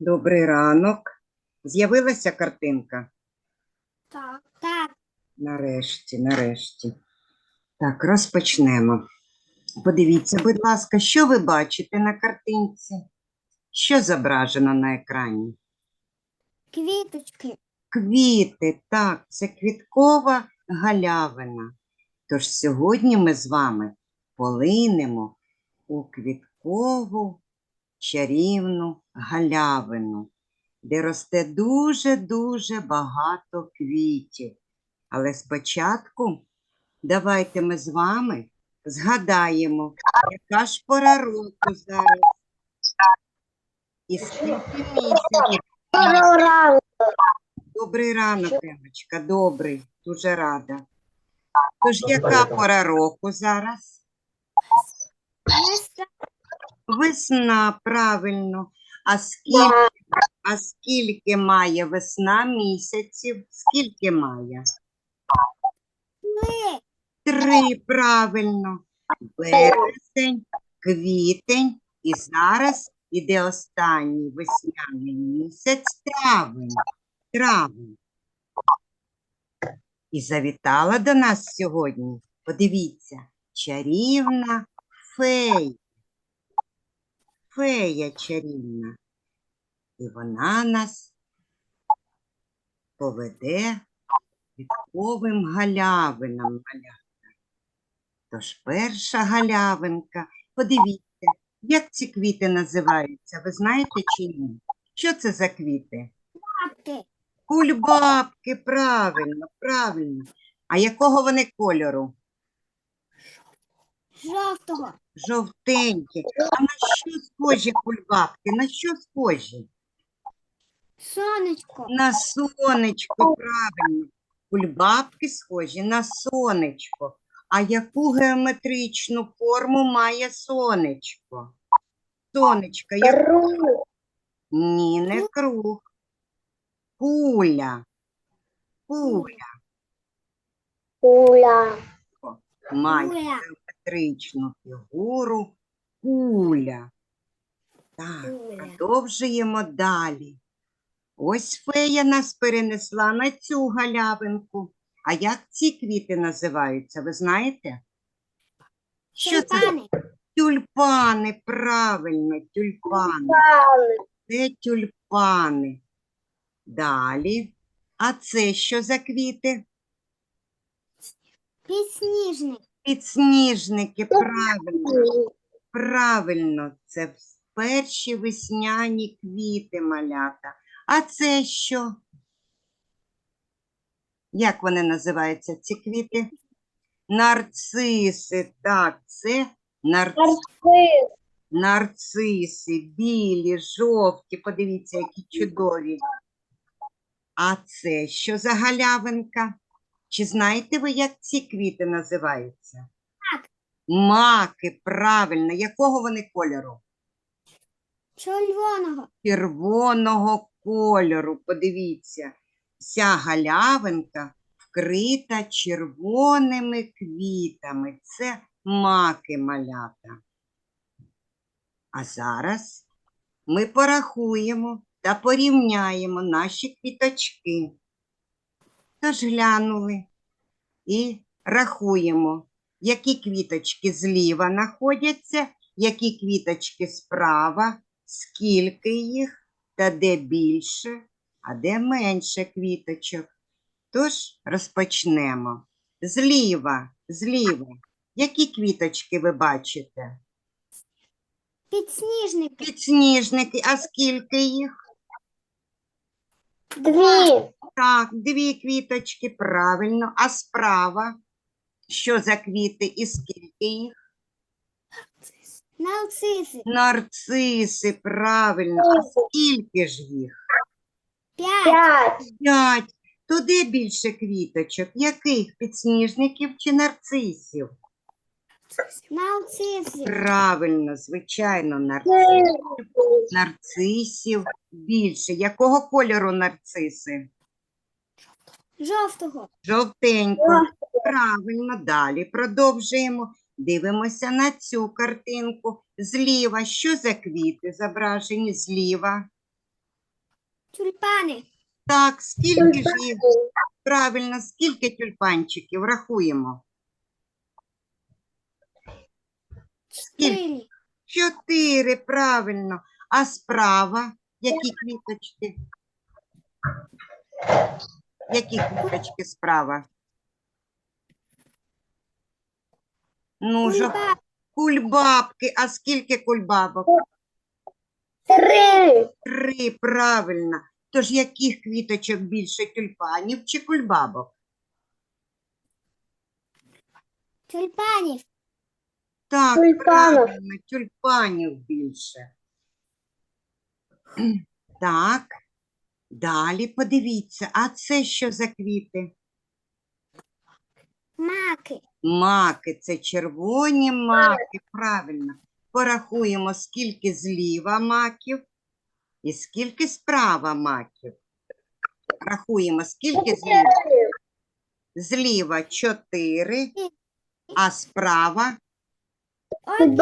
Добрий ранок. З'явилася картинка? Так. Так. Нарешті, нарешті. Так, розпочнемо. Подивіться, будь ласка, що ви бачите на картинці? Що зображено на екрані? Квіточки. Квіти, так, це квіткова галявина. Тож сьогодні ми з вами полинемо у квіткову чарівну галявину, де росте дуже-дуже багато квітів. Але спочатку давайте ми з вами згадаємо, яка ж пора року зараз. І скільки місяців. Добрий ранок, Емочка, добрий, дуже рада. Тож яка пора року зараз? Весна, правильно. А скільки, а скільки має весна місяців? Скільки має? Три, правильно. Березень, квітень і зараз іде останній весняний місяць травень. Травень. І завітала до нас сьогодні, подивіться, чарівна фея. Фея чарівна. І вона нас поведе квітковим галявинам малята. Тож перша галявинка, подивіться, як ці квіти називаються, ви знаєте чи ні? Що це за квіти? Папки. Кульбабки, правильно, правильно. А якого вони кольору? Жовтого. Жовтенькі. А на що схожі кульбабки? На що схожі? Сонечко. На сонечко, правильно. Кульбабки схожі на сонечко. А яку геометричну форму має сонечко? Сонечко, як... Ні, не круг. Куля. Куля Куля. має Куля. Геометричну фігуру. Куля. Так, продовжуємо далі. Ось фея нас перенесла на цю галявинку. А як ці квіти називаються, ви знаєте? Що це? Тюльпани. Правильно, тюльпани. Це тюльпани. Далі. А це що за квіти? Підсніжник. Підсніжники, правильно. Правильно, це перші весняні квіти малята. А це що? Як вони називаються, ці квіти? Нарциси, так, це нарци... нарциси, білі, жовті, подивіться, які чудові. А це що за галявинка? Чи знаєте ви, як ці квіти називаються? Так. Маки, правильно. Якого вони кольору? Червоного. Червоного кольору. Подивіться, вся галявинка вкрита червоними квітами. Це маки малята. А зараз ми порахуємо та порівняємо наші квіточки. Тож глянули і рахуємо, які квіточки зліва знаходяться, які квіточки справа, скільки їх та де більше, а де менше квіточок. Тож розпочнемо. Зліва, зліва. Які квіточки ви бачите? Підсніжники. Підсніжники, а скільки їх? Дві. Так, дві квіточки, правильно. А справа? Що за квіти і скільки їх? Нарциси. Нарциси, правильно. А скільки ж їх? П'ять. П'ять. То де більше квіточок? Яких підсніжників чи нарцисів? Нарциси. Правильно, звичайно, нарцисів. Нарцисів більше. Якого кольору нарциси? Жовтого. Жовтенько. Правильно, далі продовжуємо. Дивимося на цю картинку. Зліва, що за квіти зображені зліва? Тюльпани. Так, скільки ж їх? Правильно, скільки тюльпанчиків? Рахуємо. Чотири. Чотири, правильно. А справа? Які квіточки? Які квіточки справа? Ну, ж, кульбабки. А скільки кульбабок? Три. Три, правильно. Тож яких квіточок більше тюльпанів чи кульбабок? Тюльпанів. Так, Тюльпанів. правильно, тюльпанів більше. Так, далі подивіться, а це що за квіти? Маки. Маки, це червоні маки, правильно. Порахуємо, скільки зліва маків і скільки справа маків. Рахуємо, скільки зліва. Зліва 4, а справа Один.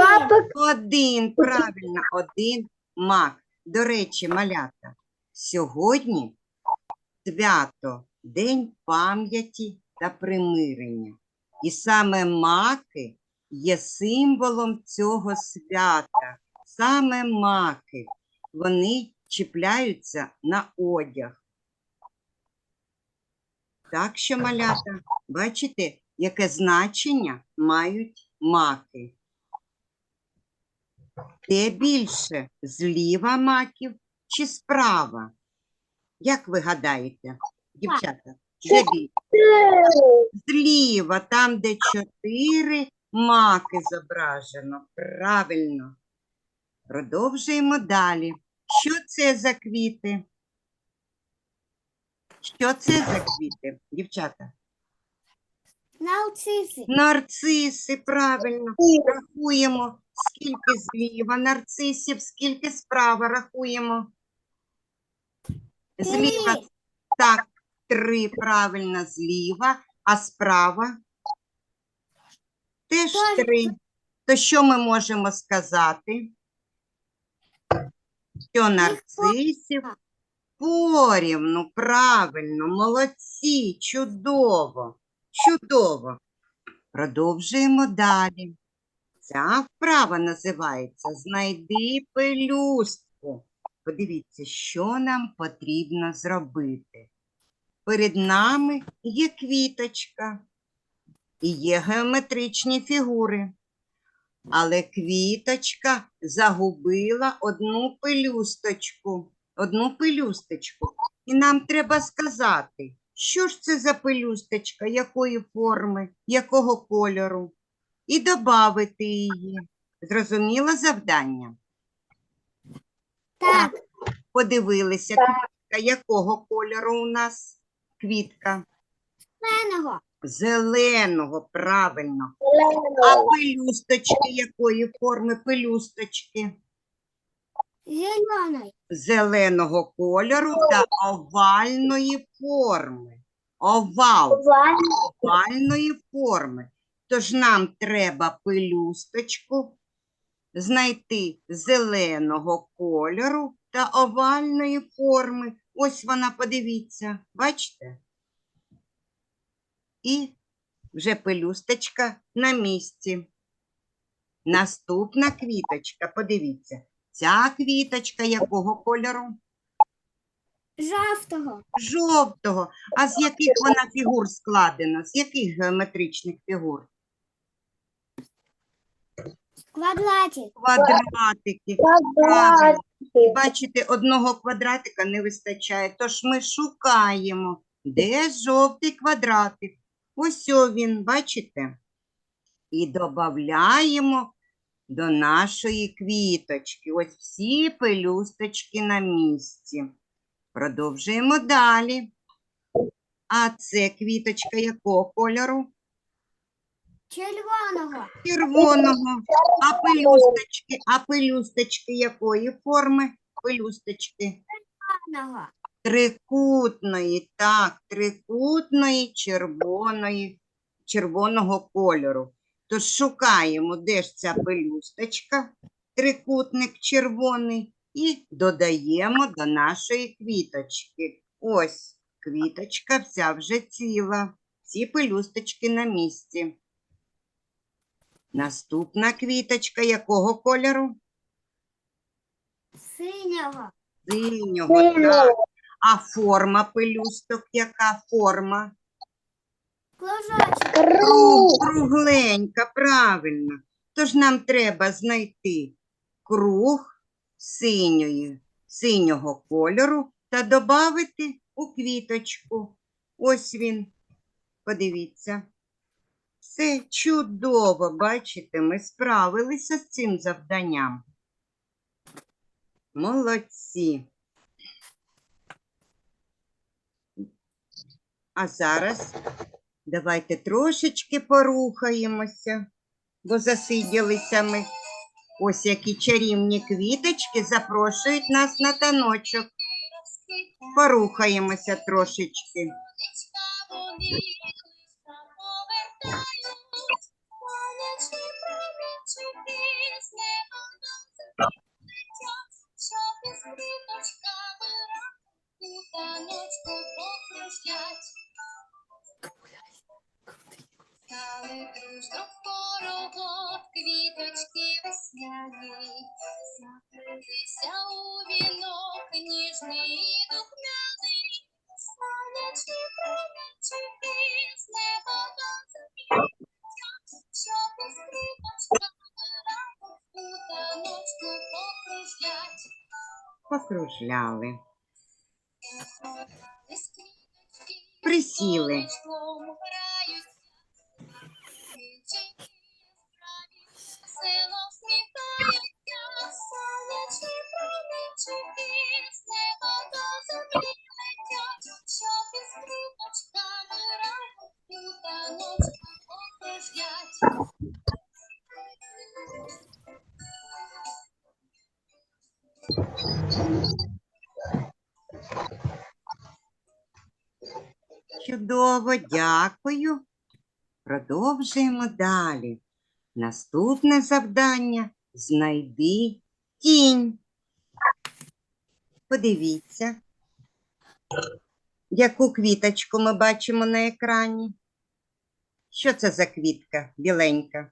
Один, правильно, один мак. До речі, малята, сьогодні свято День пам'яті та примирення. І саме маки є символом цього свята. Саме маки. Вони чіпляються на одяг. Так що, малята, бачите, яке значення мають маки? Де більше зліва маків чи справа? Як ви гадаєте, дівчата? Де? Зліва, там, де чотири маки зображено. Правильно. Продовжуємо далі. Що це за квіти? Що це за квіти, дівчата? Нарциси. Нарциси, правильно. Рахуємо, скільки зліва нарцисів, скільки справа рахуємо. Зліва, так, три, правильно, зліва, а справа теж три. То що ми можемо сказати? Що нарцисів порівну, правильно, молодці, чудово, чудово. Продовжуємо далі. Ця вправа називається Знайди пелюстку. Подивіться, що нам потрібно зробити. Перед нами є квіточка і є геометричні фігури. Але квіточка загубила одну пелюсточку, одну пелюсточку. І нам треба сказати, що ж це за пелюсточка, якої форми, якого кольору, і додати її. Зрозуміло завдання? Так. Подивилися, квітка якого кольору у нас? Квітка Зеленого. зеленого, правильно. А пелюсточки якої форми пелюсточки? Зелений. Зеленого кольору та овальної форми. Овал овальної форми. Тож нам треба пелюсточку знайти зеленого кольору та овальної форми. Ось вона, подивіться, бачите? І вже пелюсточка на місці. Наступна квіточка, подивіться. Ця квіточка якого кольору? Жовтого. Жовтого. А з яких вона фігур складена? З яких геометричних фігур? Квадратик. Квадратики. Правильно. І бачите, одного квадратика не вистачає, тож ми шукаємо, де жовтий квадратик. Ось він, бачите? І додаємо до нашої квіточки. Ось всі пелюсточки на місці. Продовжуємо далі. А це квіточка якого кольору? Червоного. Червоного. А пелюсточки, а пелюсточки якої форми? Пелюсточки. Червоного. Трикутної, так, трикутної червоної, червоного кольору. Тож шукаємо, де ж ця пелюсточка, трикутник червоний, і додаємо до нашої квіточки. Ось квіточка вся вже ціла, всі пелюсточки на місці. Наступна квіточка якого кольору? Синього. Синього. Синього. Так. А форма пелюсток яка форма? Кружочок. Круг, Круг. кругленька, правильно. Тож нам треба знайти круг синьої, синього кольору та додати у квіточку. Ось він. Подивіться. Все чудово, бачите, ми справилися з цим завданням. Молодці. А зараз Давайте трошечки порухаємося, бо засиділися ми. Ось які чарівні квіточки запрошують нас на таночок. Порухаємося трошечки. Весняні, у вінок, ніжний і духмяний, сонячні промінчики з неба до землі, щоб із у таночку покружлять. Покружляли. Присіли. Чудово, дякую. Продовжуємо далі. Наступне завдання знайди тінь. Подивіться, яку квіточку ми бачимо на екрані. Що це за квітка біленька?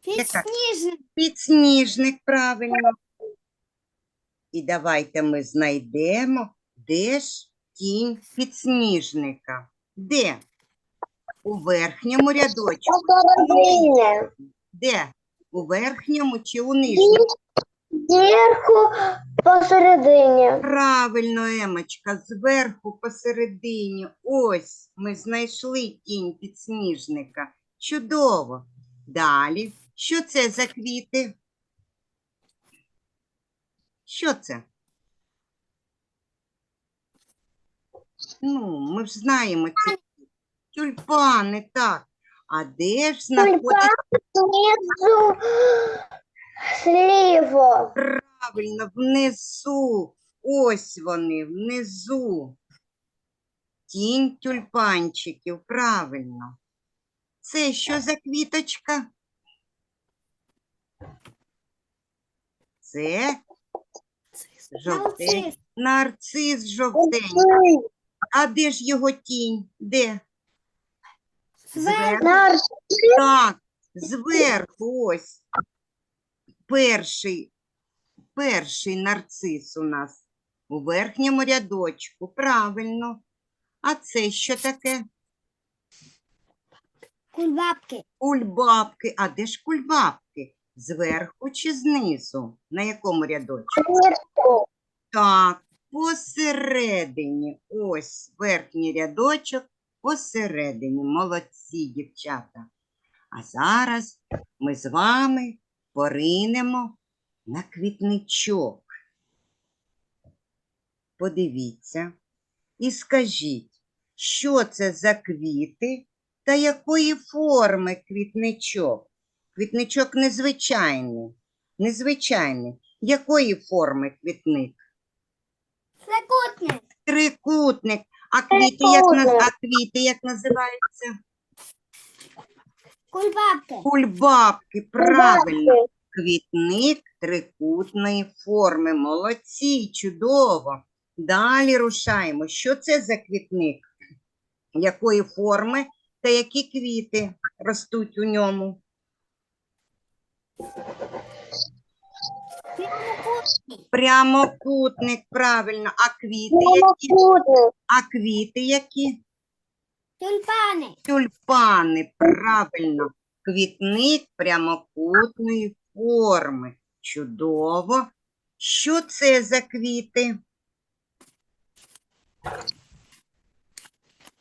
Підсніжник. Підсніжник, правильно. І давайте ми знайдемо, де ж тінь підсніжника. Де? У верхньому рядочку. Де? У верхньому чи у нижньому? Зверху посередині. Правильно, Емочка, зверху посередині. Ось ми знайшли тінь підсніжника. Чудово. Далі. Що це за квіти? Що це? Ну, ми ж знаємо ці тюльпани, так. А де ж знаходиться Внизу сліво. правильно внизу? Ось вони, внизу. Тінь тюльпанчиків, правильно. Це що за квіточка? Це жовтий. Нарцис. Нарцис жовтенький. А де ж його тінь? Де? Зверху. Так, зверху ось. Перший, перший нарцис у нас у верхньому рядочку. Правильно. А це що таке? Кульбабки. Кульбабки. А де ж кульбабки? Зверху чи знизу? На якому рядочку? Зверху. Так, посередині. Ось верхній рядочок посередині. Молодці, дівчата. А зараз ми з вами поринемо на квітничок. Подивіться і скажіть, що це за квіти та якої форми квітничок? Квітничок незвичайний. Незвичайний. Якої форми квітник? Трикутник. Трикутник. А квіти як, наз... А квіти як називаються? Кульбабки. Кульбабки, правильно. квітник трикутної форми. Молодці, чудово. Далі рушаємо. Що це за квітник? Якої форми та які квіти ростуть у ньому? Прямокутник, правильно. А квіти які? А квіти які? Тюльпани. Тюльпани, правильно. Квітник прямокутної форми. Чудово. Що це за квіти?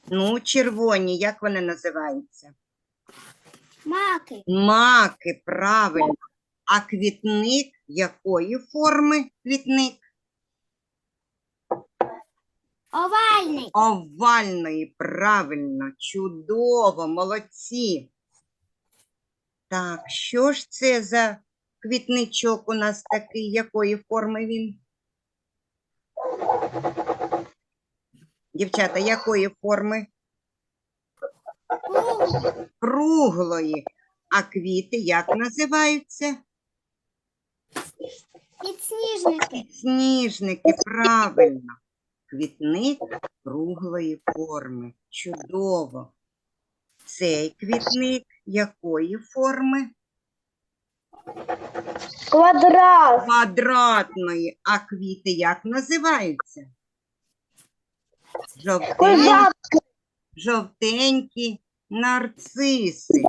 Ну, червоні, як вони називаються? Маки. Маки, правильно. А квітник якої форми квітник? Овальний. Овальної, правильно, чудово, молодці. Так, що ж це за квітничок у нас такий, якої форми він? Дівчата, якої форми? Круглої. А квіти як називаються? Підсніжники. Сніжники, правильно. Квітник круглої форми. Чудово. Цей квітник якої форми? Квадрат. Квадратної. А квіти як називаються? Жовтенькі, жовтенькі нарциси.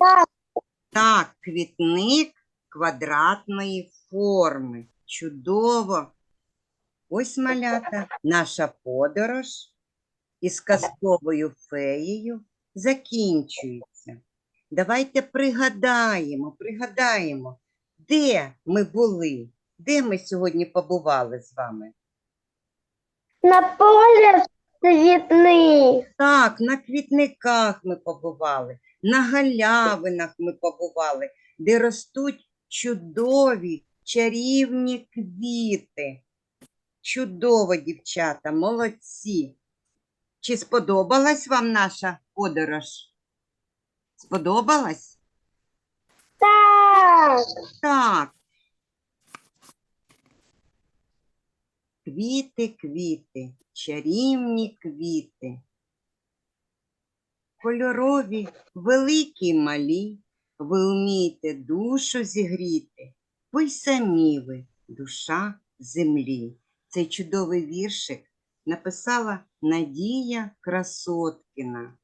Так. Квітник квадратної форми. Чудово. Ось малята, наша подорож із казковою феєю закінчується. Давайте пригадаємо, пригадаємо, де ми були, де ми сьогодні побували з вами. На полі цвітний. Так, на квітниках ми побували, на галявинах ми побували, де ростуть чудові чарівні квіти. Чудово, дівчата, молодці. Чи сподобалась вам наша подорож? Сподобалась? Так. Так. Квіти, квіти, чарівні квіти. Кольорові, великі й малі, ви вмієте душу зігріти, ви самі ви, душа землі. Цей чудовий віршик написала Надія Красоткіна.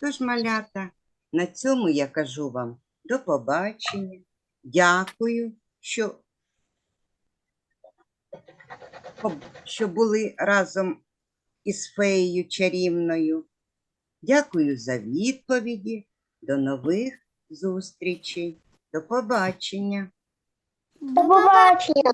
Тож, малята, на цьому я кажу вам до побачення. Дякую, що, що були разом із феєю чарівною. Дякую за відповіді. До нових зустрічей. До побачення. До побачення.